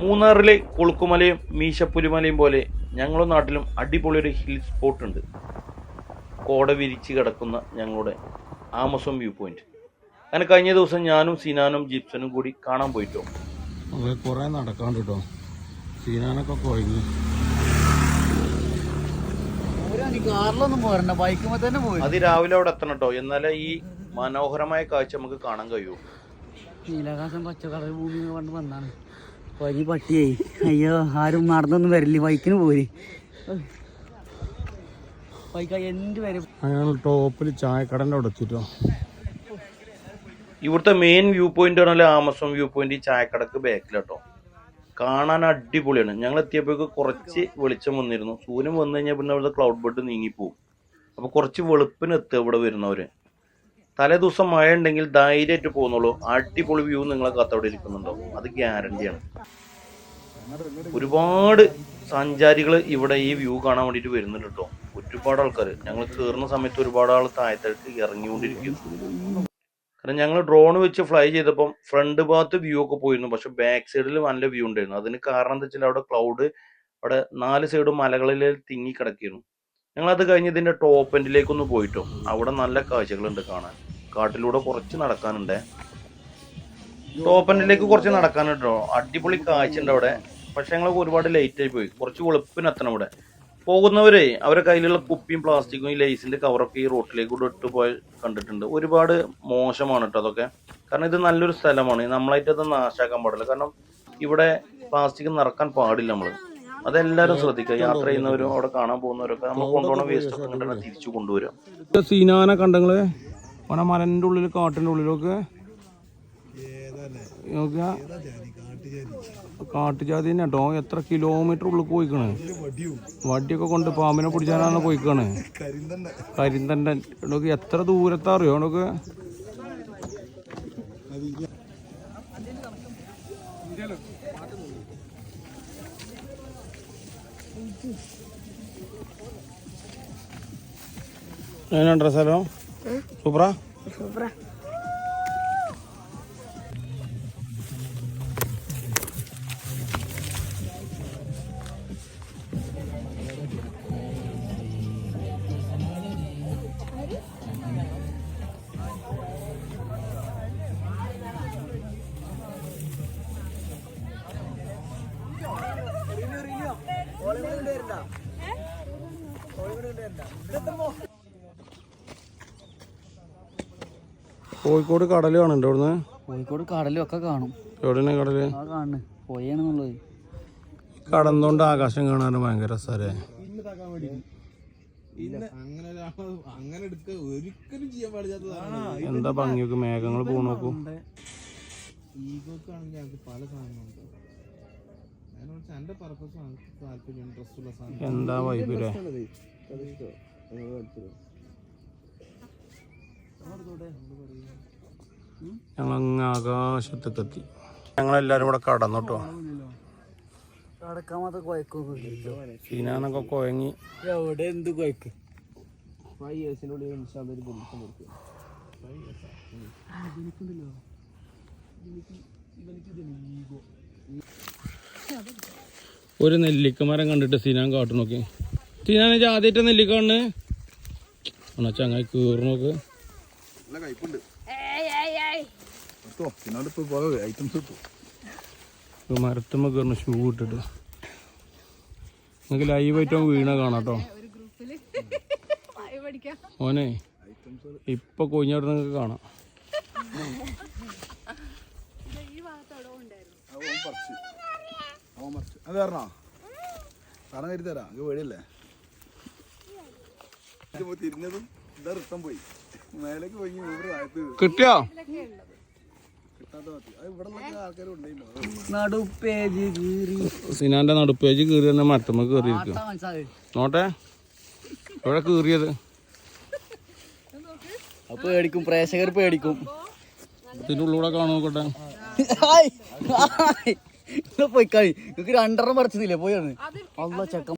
മൂന്നാറിലെ കൊളുക്കുമലയും മീശപ്പുലിമലയും പോലെ ഞങ്ങളുടെ നാട്ടിലും അടിപൊളി ഒരു ഹിൽ സ്പോട്ട് ഉണ്ട് കോട വിരിച്ച് കിടക്കുന്ന ഞങ്ങളുടെ ആമസോൺ വ്യൂ പോയിന്റ് അങ്ങനെ കഴിഞ്ഞ ദിവസം ഞാനും സിനാനും ജിപ്സനും കൂടി കാണാൻ പോയിട്ടോ. കുറെ നടക്കാണ്ട് കേട്ടോ സീനാനൊക്കെ കുഴങ്ങി കാറിലൊന്നും പോരണ്ട ബൈക്കുമ്പോ തന്നെ പോയി അത് രാവിലെ അവിടെ എത്തണം കേട്ടോ എന്നാലേ ഈ മനോഹരമായ കാഴ്ച നമുക്ക് കാണാൻ കഴിയൂ. നീലാകാശം പച്ചക്കറി ഭൂമി കൊണ്ട് വന്നാണ്. വഴി പട്ടിയായി അയ്യോ ആരും നടന്നൊന്നും വരില്ല. ബൈക്കിന് പോരി. അങ്ങനെ ടോപ്പിൽ ചായക്കടന്റെ അവിടെ എത്തിട്ടോ? ഇവിടുത്തെ മെയിൻ വ്യൂ പോയിന്റ് ആണല്ലോ ആമസോൺ വ്യൂ പോയിന്റ് ഈ ചായക്കടക്ക് ബാക്കിലാട്ടോ. കാണാൻ അടിപൊളിയാണ്. ഞങ്ങൾ എത്തിയപ്പോഴേക്ക് കുറച്ച് വെളിച്ചം വന്നിരുന്നു. സൂര്യൻ വന്നു കഴിഞ്ഞാൽ പിന്നെ അവിടുത്തെ ക്ലൗഡ് ബെഡ് നീങ്ങിപ്പോവും. അപ്പൊ കുറച്ച് വെളുപ്പിന് എത്തുക ഇവിടെ വരുന്നവര്. തലേ ദിവസം മഴ ഉണ്ടെങ്കിൽ ധൈര്യമായിട്ട് പോകുന്നുള്ളൂ. അടിപൊളി വ്യൂ നിങ്ങളെ കത്തവിടെ ഇരിക്കുന്നുണ്ടോ? അത് ഗ്യാരണ്ടിയാണ് ഒരുപാട് സഞ്ചാരികൾ ഇവിടെ ഈ വ്യൂ കാണാൻ വേണ്ടിയിട്ട് വരുന്നുണ്ട് കേട്ടോ. ഒരുപാട് ആൾക്കാർ ഞങ്ങൾ കയറുന്ന സമയത്ത് ഒരുപാട് ആൾ താഴത്തേക്ക് ഇറങ്ങിക്കൊണ്ടിരിക്കും. കാരണം ഞങ്ങൾ ഡ്രോൺ വെച്ച് ഫ്ലൈ ചെയ്തപ്പം ഫ്രണ്ട് ഭാഗത്ത് വ്യൂ ഒക്കെ പോയിരുന്നു. പക്ഷെ ബാക്ക് സൈഡിൽ നല്ല വ്യൂ ഉണ്ടായിരുന്നു. അതിന് കാരണം എന്താ വെച്ചാൽ അവിടെ ക്ലൗഡ് അവിടെ നാല് സൈഡും മലകളിൽ തിങ്ങി കിടക്കിയിരുന്നു ഞങ്ങൾ അത് കഴിഞ്ഞ് ഇതിന്റെ ടോപ്പ് എൻഡിലേക്കൊന്ന് പോയിട്ടോ. അവിടെ നല്ല കാഴ്ചകളുണ്ട് കാണാൻ. കാട്ടിലൂടെ കുറച്ച് നടക്കാനുണ്ട്. ടോപ്പനിലേക്ക് കുറച്ച് നടക്കാനുണ്ടോ? അടിപൊളി കാഴ്ച ഉണ്ട് അവിടെ. പക്ഷെ ഞങ്ങൾ ഒരുപാട് ലേറ്റ് ആയി പോയി. കുറച്ച് വെളുപ്പിന് അവിടെ പോകുന്നവരെ അവരെ കയ്യിലുള്ള കുപ്പിയും പ്ലാസ്റ്റിക്കും ഈ ലേസിന്റെ കവറൊക്കെ ഈ റോട്ടിലേക്ക് കൂടെ ഇട്ട് പോയി കണ്ടിട്ടുണ്ട്. ഒരുപാട് മോശമാണ് കേട്ടോ അതൊക്കെ. കാരണം ഇത് നല്ലൊരു സ്ഥലമാണ്. നമ്മളായിട്ട് അത് നാശാക്കാൻ പാടില്ല. കാരണം ഇവിടെ പ്ലാസ്റ്റിക് നിറക്കാൻ പാടില്ല നമ്മൾ. അതെല്ലാരും ശ്രദ്ധിക്കുക. യാത്ര ചെയ്യുന്നവരും അവിടെ കാണാൻ പോകുന്നവരൊക്കെ. നമ്മൾ കൊണ്ടുപോകണ വേസ്റ്റ് ഒക്കെ തിരിച്ചു കൊണ്ടുവരാം സീനാന കണ്ടങ്ങൾ? ഓനെ മരന്റെ ഉള്ളിൽ കാട്ടിന്റെ ഉള്ളിലൊക്കെ കാട്ടുജാതി തന്നെ കേട്ടോ. എത്ര കിലോമീറ്റർ ഉള്ളിൽ പോയിക്കണ്? വടിയൊക്കെ കൊണ്ട് പാമ്പിനെ പിടിച്ചാനാണ് പോയിക്കാണ്. കരിന്തണ്ടൻ. ഇടയ്ക്ക് എത്ര ദൂരത്താ അറിയോ ഇടയ്ക്ക് എങ്ങനെയുണ്ടോ സ്ഥലം? സൂപ്പറാ സൂപ്പറാ ഹോളിവുഡ് ഉണ്ടായിരുന്നോ ഹോളിവുഡ് ഉണ്ടായിരുന്നോ എത്തുമ്പോ കോഴിക്കോട് കടൽ കാണുന്നുണ്ട് ഇവിടുന്ന് കോഴിക്കോട് കടലും ഒക്കെ കാണും. എവിടെയാണ് കടൽ? ആ കാണുന്നു പോയാണെന്നുള്ളത്. കടന്നോണ്ട് ആകാശം കാണാൻ ഭയങ്കര പാടില്ലാത്തതാണ്. എന്താ ഭംഗി മേഘങ്ങൾ പോണ നോക്കൂ എന്താ ഞങ്ങൾക്ക് അല്ലേ ഞങ്ങൾ അങ്ങ് ആകാശത്തൊക്കെ എത്തി ഞങ്ങളെല്ലാരും കൂടെ കടന്നു കുഴക്കൊക്കെ ഇല്ലല്ലോ. ചീനാന്നൊക്കെ കുഴങ്ങി എവിടെ എന്ത് കുഴക്ക് ഫൈവ് ഇയേഴ്സിനുള്ളിൽ ഇൻഷാല്ല ഒരു ബുദ്ധിമുട്ട് ഒരു നെല്ലിക്ക മരം കണ്ടിട്ട് സിനാൻ കാട്ടു നോക്കി. സീനാൻ ആദ്യമായിട്ട് നെല്ലിക്ക കണ്ണ്. ആണോ ചങ്ങായി കീറി നോക്ക്. നല്ല കയ്പുണ്ട്. എടുത്തോ. പിന്നോട് ഇപ്പോൾ പോകാം ഐറ്റംസ് എടുത്തു മരത്തുമ്മ കയറുന്ന ഷൂ ഇട്ടിട്ട്. നിങ്ങൾക്ക് ലൈവായിട്ട് വീണ കാണാം കേട്ടോ ഓനെ ഇപ്പൊ കൊഞ്ഞാട്ട് നിങ്ങൾക്ക് കാണാം. അത് കാരണോ സാധനം കരുതി തരാം. പേടിയല്ലേ? ഇതിപ്പോ തിരിഞ്ഞതും ഇതാ റിട്ടം പോയി. മേലേക്ക് പോയി ഊറ് താഴത്ത് കിട്ടിയോ? സിനാന്റെ നടുപ്പേജ് കീറി തന്നെ മറ്റമ്മ കീറിയിരിക്കും. നോട്ടെ? ഇവിടെ കീറിയത്? അപ്പൊ പേടിക്കും പ്രേക്ഷകർ പേടിക്കും. ഇതിന്റെ ഉള്ളൂടെ കാണു നോക്കട്ടെ? ഹായ്. ഹായ്. പോയി നിങ്ങൾക്ക് രണ്ടെണ്ണം പറിച്ചതില്ലേ പോയാണ് അല്ല ചെക്കൻ